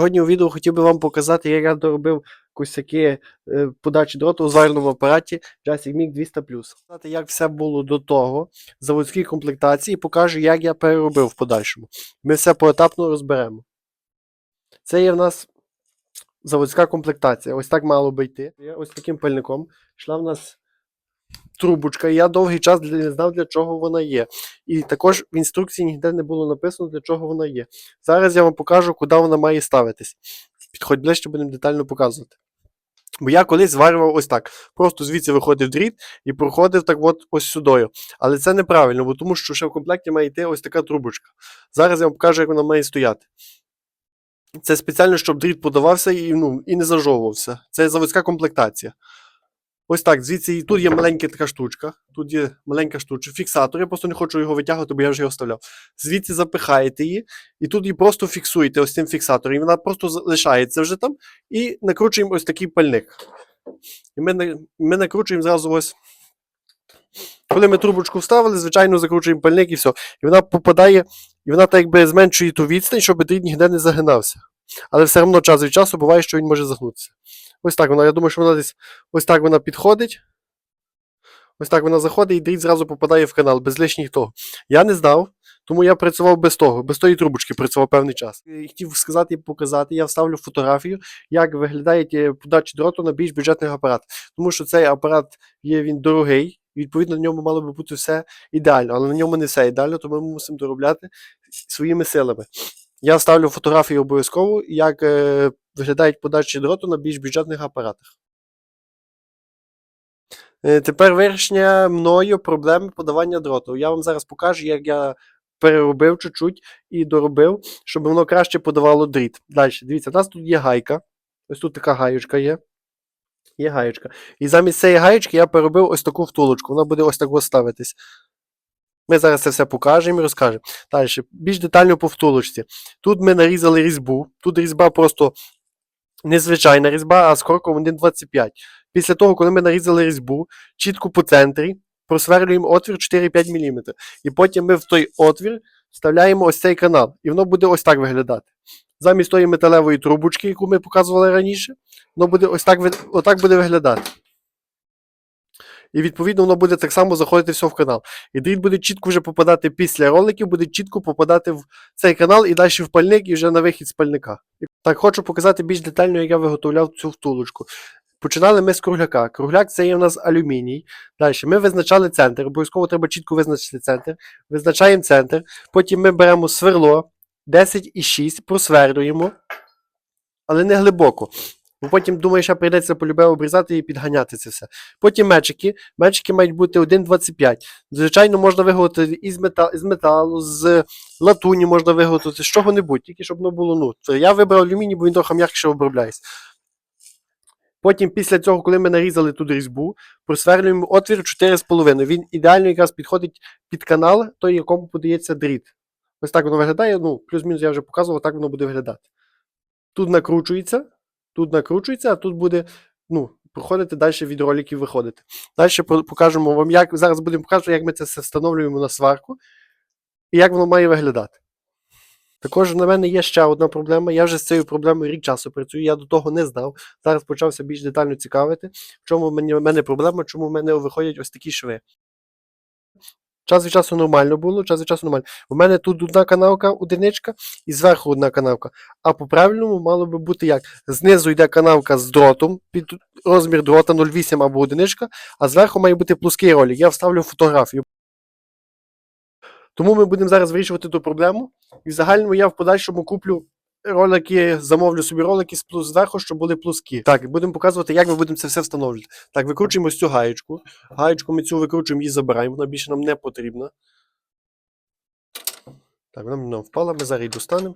Сьогодні у відео хотів би вам показати, як я доробив косяки е, подачі дроту у зварному апараті Jasic MiG 200 Показати, як все було до того, заводській комплектації, і покажу, як я переробив в подальшому. Ми все поетапно розберемо. Це є в нас заводська комплектація. Ось так мало би йти. Ось таким пальником йшла в нас трубочка, я довгий час не знав, для чого вона є. І також в інструкції ніде не було написано, для чого вона є. Зараз я вам покажу, куди вона має ставитись. Підходь ближче, будемо детально показувати. Бо я колись зварював ось так. Просто звідси виходив дріт і проходив так от ось сюдою. Але це неправильно, бо тому що ще в комплекті має йти ось така трубочка. Зараз я вам покажу, як вона має стояти. Це спеціально, щоб дріт подавався і, ну, і не зажовувався. Це заводська комплектація. Ось так, звідси і тут є маленька така штучка. Тут є маленька штучка, фіксатор. Я просто не хочу його витягувати, бо я вже його вставляв. Звідси запихаєте її, і тут її просто фіксуєте ось цим фіксатором. І вона просто залишається вже там. І накручуємо ось такий пальник. І ми, ми накручуємо зразу ось. Коли ми трубочку вставили, звичайно, закручуємо пальник і все. І вона попадає, і вона так якби зменшує ту відстань, щоб дріт ніде не загинався. Але все одно час від часу буває, що він може загнутися. Ось так вона. Я думаю, що вона десь ось так вона підходить. Ось так вона заходить і дріт зразу попадає в канал, без лишніх того. Я не знав, тому я працював без того, без тої трубочки працював певний час. І Хотів сказати і показати, я вставлю фотографію, як виглядає ті подачі дроту на більш бюджетних апаратах. Тому що цей апарат є він дорогий, і відповідно на ньому мало би бути все ідеально, але на ньому не все ідеально, тому ми мусимо доробляти своїми силами. Я вставлю фотографію обов'язково, як е, виглядають подачі дроту на більш бюджетних апаратах. Е, Тепер вирішення мною проблеми подавання дроту. Я вам зараз покажу, як я переробив чуть-чуть і доробив, щоб воно краще подавало дріт. Далі, дивіться, у нас тут є гайка. Ось тут така гаєчка є. Є гаєчка. І замість цієї гаєчки я переробив ось таку втулочку. Вона буде ось так ось ставитись. Ми зараз це все покажемо і розкажемо. Далі, більш детально по втулочці. Тут ми нарізали різьбу. Тут різьба просто незвичайна різьба, а з кроком 1,25. Після того, коли ми нарізали різьбу, чітко по центрі просверлюємо отвір 4-5 мм. І потім ми в той отвір вставляємо ось цей канал. І воно буде ось так виглядати. Замість тої металевої трубочки, яку ми показували раніше, воно буде ось так, отак буде виглядати. І відповідно воно буде так само заходити все в канал. І дріт буде чітко вже попадати після роликів, буде чітко попадати в цей канал і далі в пальник, і вже на вихід з пальника. Так, хочу показати більш детально, як я виготовляв цю втулочку. Починали ми з кругляка. Кругляк це є у нас алюміній. Далі ми визначали центр. Обов'язково треба чітко визначити центр. Визначаємо центр. Потім ми беремо сверло 10,6, просверлюємо, але не глибоко. Бо потім, думаю, що прийдеться полюбе обрізати і підганяти це все. Потім мечики. Мечики мають бути 1,25. Звичайно, можна виготовити із, мета... із металу, з латуні можна виготовити, з чого-небудь, тільки щоб воно було. Ну, я вибрав алюміній, бо він трохи м'якше обробляється. Потім, після цього, коли ми нарізали тут різьбу, просверлюємо отвір 4,5. Він ідеально якраз підходить під канал, той, якому подається дріт. Ось так воно виглядає. Ну, плюс-мінус я вже показував, так воно буде виглядати. Тут накручується, тут накручується, а тут буде ну, проходити далі від роликів виходити. Далі по- покажемо вам, як зараз будемо показувати, як ми це все встановлюємо на сварку і як воно має виглядати. Також на мене є ще одна проблема. Я вже з цією проблемою рік часу працюю, я до того не знав. Зараз почався більш детально цікавити, в чому в мене проблема, чому в мене виходять ось такі шви. Час від часу нормально було, час від часу нормально. У мене тут одна канавка, одиничка, і зверху одна канавка. А по правильному мало би бути як? Знизу йде канавка з дротом, під розмір дрота 0,8 або одиничка, а зверху має бути плоский ролик. Я вставлю фотографію. Тому ми будемо зараз вирішувати ту проблему. І в загальному я в подальшому куплю ролики, замовлю собі ролики з плюс зверху, щоб були плоскі. Так, будемо показувати, як ми будемо це все встановлювати. Так, викручуємо ось цю гаєчку. Гаєчку ми цю викручуємо і забираємо, вона більше нам не потрібна. Так, вона нам впала, ми зараз її достанемо.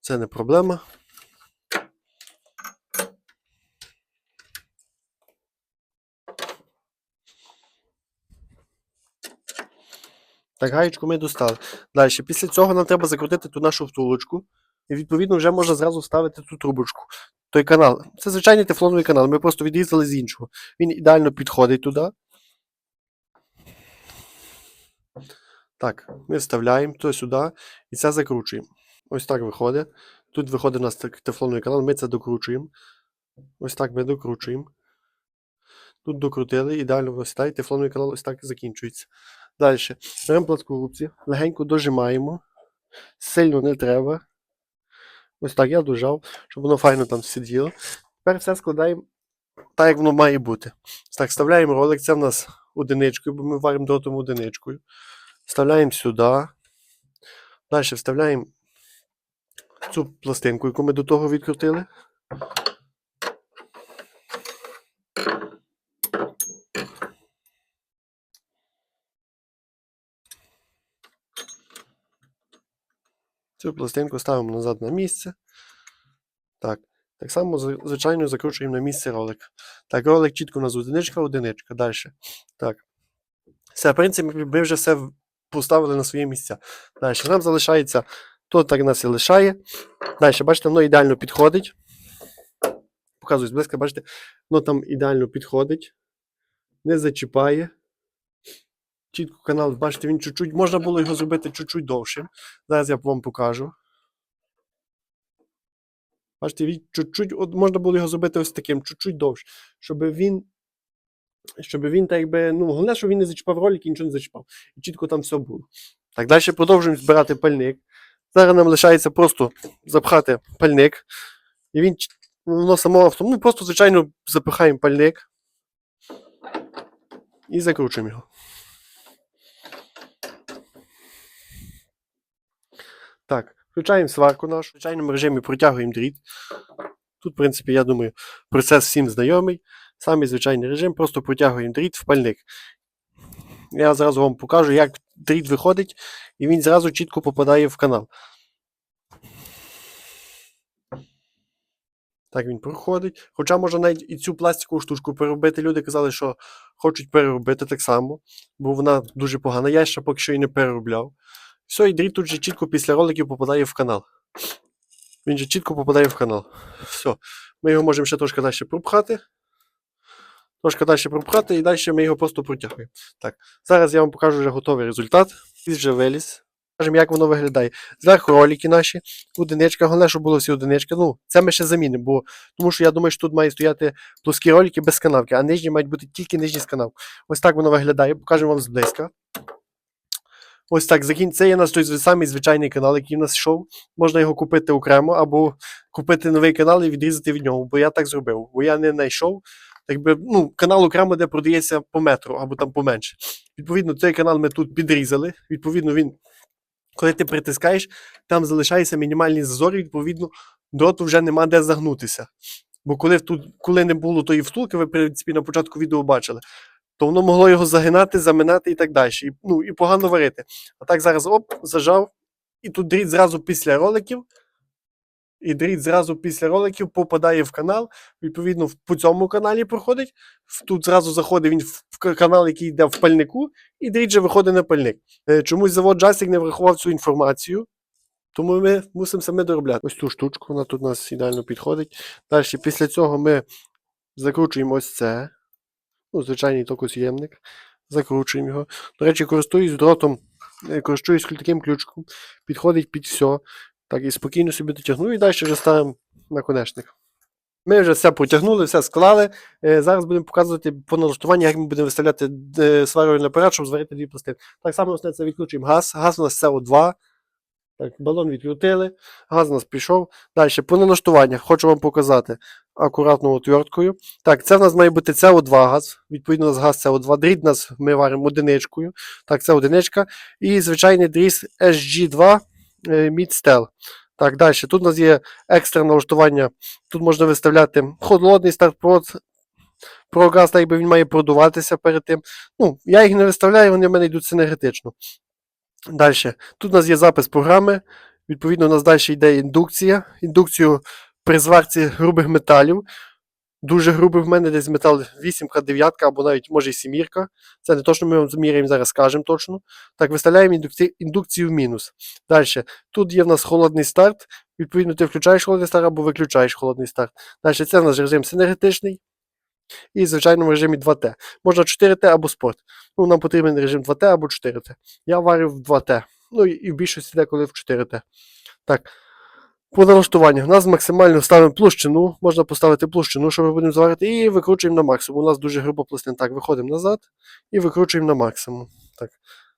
Це не проблема. Так, гаєчку ми достали. Далі, після цього нам треба закрутити ту нашу втулочку. І відповідно вже можна зразу вставити ту трубочку. Той канал. Це звичайний тефлоновий канал. Ми просто відрізали з іншого. Він ідеально підходить туди. Так, ми вставляємо то сюди і це закручуємо. Ось так виходить. Тут виходить у нас тефлоновий канал, ми це докручуємо. Ось так ми докручуємо. Тут докрутили, ідеально висідає, тефлоновий канал ось так і закінчується. Далі. Беремо пласкогубці, легенько дожимаємо. Сильно не треба. Ось так я дожав, щоб воно файно там сиділо. Тепер все складаємо так, як воно має бути. Так, вставляємо ролик, це в нас одиничкою, бо ми варимо дотом одиничкою. Вставляємо сюди. Далі вставляємо цю пластинку, яку ми до того відкрутили. Цю пластинку ставимо назад на місце. Так. Так само, звичайно, закручуємо на місце ролик. Так, ролик чітко у нас одиничка, одиничка. Далі. Так. Все, в принципі, ми вже все поставили на свої місця. Далі. Нам залишається. Тут так нас і лишає. Далі, бачите, воно ідеально підходить. Показую зблизька, бачите, воно там ідеально підходить. Не зачіпає. Чітко канал, бачите, він чуть-чуть. Можна було його зробити чуть-чуть довшим. Зараз я вам покажу. Бачите, він чуть-чуть, от можна було його зробити ось таким, чуть-чуть довше, щоб він. Щоб він так якби. Ну, головне, щоб він не зачіпав ролик і нічого не зачіпав. І чітко там все було. Так, далі продовжуємо збирати пальник. Зараз нам лишається просто запхати пальник. І він воно само авто. Ну, просто, звичайно, запихаємо пальник. І закручуємо його. Так, включаємо сварку нашу. В звичайному режимі протягуємо дріт. Тут, в принципі, я думаю, процес всім знайомий. Самий звичайний режим, просто протягуємо дріт в пальник. Я зразу вам покажу, як дріт виходить, і він зразу чітко попадає в канал. Так він проходить. Хоча можна навіть і цю пластикову штучку переробити. Люди казали, що хочуть переробити так само, бо вона дуже погана. Я ще поки що і не переробляв. Все, і дріт тут же чітко після роликів попадає в канал. Він же чітко попадає в канал. Все. Ми його можемо ще трошки далі пропхати. Трошки далі пропхати і далі ми його просто протягуємо. Так, зараз я вам покажу вже готовий результат. Він вже виліз. Покажемо, як воно виглядає. Зверху ролики наші, одиничка, головне, щоб було всі одинички. Ну, це ми ще замінимо, бо тому що я думаю, що тут мають стояти плоскі ролики без канавки, а нижні мають бути тільки нижні з канавки. Ось так воно виглядає, покажемо вам зблизька. Ось так, закін... це є наш той самий звичайний канал, який в нас йшов. Можна його купити окремо, або купити новий канал і відрізати від нього, бо я так зробив, бо я не знайшов. Якби, ну, канал окремо, де продається по метру або там поменше. Відповідно, цей канал ми тут підрізали. Відповідно, він, коли ти притискаєш, там залишаються мінімальні зазори, відповідно, дроту вже нема де загнутися. Бо коли, тут, коли не було тої втулки, ви, в принципі, на початку відео бачили, то воно могло його загинати, заминати і так далі. І, ну, і погано варити. А так зараз оп, зажав, і тут дріт зразу після роликів. І дріт зразу після роликів попадає в канал. Відповідно, по цьому каналі проходить. Тут зразу заходить він в канал, який йде в пальнику, і дріт же виходить на пальник. Е, Чомусь завод Джастик не врахував цю інформацію. Тому ми мусимо саме доробляти. Ось цю штучку, вона тут у нас ідеально підходить. Далі, після цього ми закручуємо ось це. Ну, звичайний токос'ємник. Закручуємо його. До речі, користуюсь дротом, е, користуюсь таким ключком. Підходить під все. Так, і спокійно собі дотягну і далі вже ставимо наконечник. Ми вже все протягнули, все склали. Е, Зараз будемо показувати по налаштуванню, як ми будемо виставляти е, сварювальний апарат, щоб зварити дві пластини. Так само ось це відключуємо газ. Газ у нас СО2. Так, балон відкрутили, газ у нас пішов. Далі, по налаштуваннях хочу вам показати акуратно отверткою. Так, це в нас має бути СО2 газ. Відповідно, у нас газ СО2. Дріт нас ми варимо одиничкою. Так, це одиничка. І звичайний дріс SG2 е, Midstel. Так, далі. Тут у нас є екстра налаштування. Тут можна виставляти холодний старт-прод. Про газ, так якби він має продуватися перед тим. Ну, я їх не виставляю, вони в мене йдуть синергетично. Далі. Тут у нас є запис програми. Відповідно, у нас далі йде індукція. Індукцію при зварці грубих металів. Дуже грубий в мене десь метал 8 9 або навіть може і 7 Це не то, що ми вам заміряємо зараз, скажемо точно. Так, виставляємо індукці... індукцію в мінус. Далі. Тут є в нас холодний старт. Відповідно, ти включаєш холодний старт або виключаєш холодний старт. Далі це в нас режим синергетичний. І в звичайному режимі 2Т. Можна 4Т або спорт. Ну, нам потрібен режим 2Т або 4Т. Я варив в 2Т. Ну і в більшості деколи в 4Т. Так. По налаштуванню. У нас максимально ставимо площину, можна поставити площину, що ми будемо зварити, і викручуємо на максимум. У нас дуже грубо пластин. Так, виходимо назад і викручуємо на максимум. Так.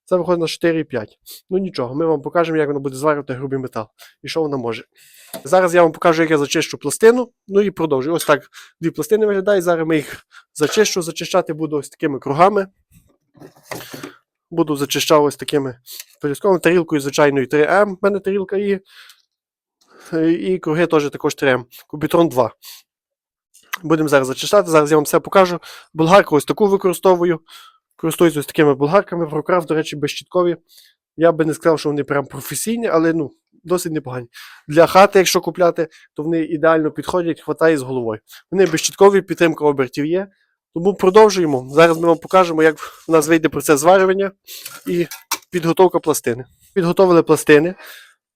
Це виходить на 4,5. Ну нічого, ми вам покажемо, як воно буде зварювати грубий метал і що воно може. Зараз я вам покажу, як я зачищу пластину. Ну і продовжую. Ось так дві пластини виглядають. Зараз ми їх зачищу. Зачищати буду ось такими кругами. Буду зачищати ось такими пелюсковими тарілкою звичайною 3М. У мене тарілка і, і круги теж також 3М. Кубітрон 2. Будемо зараз зачищати. Зараз я вам все покажу. Болгарку ось таку використовую. Користуюсь ось такими болгарками. Прокрафт, до речі, безщіткові. Я би не сказав, що вони прям професійні, але ну, досить непогані. Для хати, якщо купляти, то вони ідеально підходять, хватає з головою. Вони безщіткові, підтримка обертів є. Тому продовжуємо. Зараз ми вам покажемо, як в нас вийде процес зварювання і підготовка пластини. Підготовили пластини.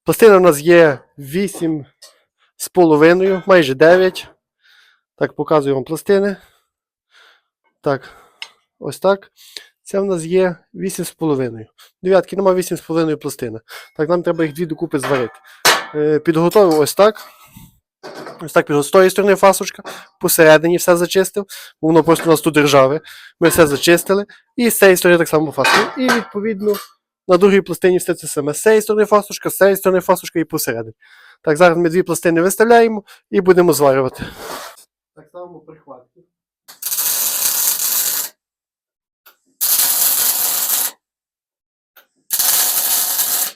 Пластина у нас є 8 з половиною, майже 9. Так, показую вам пластини. Так, ось так. Це в нас є 8,5. Дев'ятки нема 8,5 пластини. Так, нам треба їх дві докупи зварити. Е, підготовив ось так. Ось так. З тої сторони фасочка. Посередині все зачистив. Воно просто у нас тут держави. Ми все зачистили. І з цієї сторони так само фасочка. І відповідно на другій пластині все це саме. З цієї сторони фасочка, з цієї сторони фасочка і посередині. Так, зараз ми дві пластини виставляємо і будемо зварювати. Так само прихватки.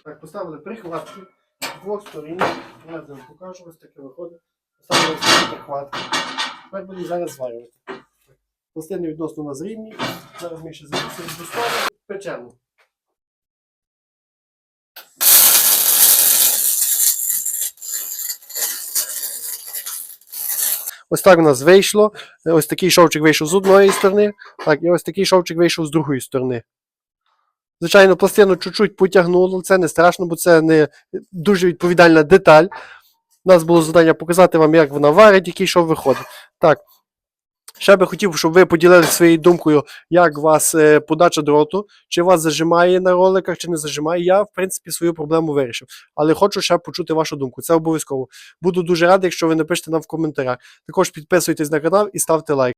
Так, поставили прихватки з двох сторін. Я вам покажу, ось таке виходить. Поставили прихватки. Тепер будемо зараз зварювати. Пластини відносно у нас рівні. Зараз ми ще записуємо до сторони. Печемо. Ось так у нас вийшло. Ось такий шовчик вийшов з одної сторони, так, і ось такий шовчик вийшов з другої сторони. Звичайно, пластину чуть-чуть потягнуло, це не страшно, бо це не дуже відповідальна деталь. У нас було завдання показати вам, як вона варить, який шов виходить. Так. Ще би хотів, щоб ви поділилися своєю думкою, як вас е, подача дроту, чи вас зажимає на роликах, чи не зажимає. Я, в принципі, свою проблему вирішив. Але хочу ще почути вашу думку. Це обов'язково. Буду дуже радий, якщо ви напишете нам в коментарях. Також підписуйтесь на канал і ставте лайк.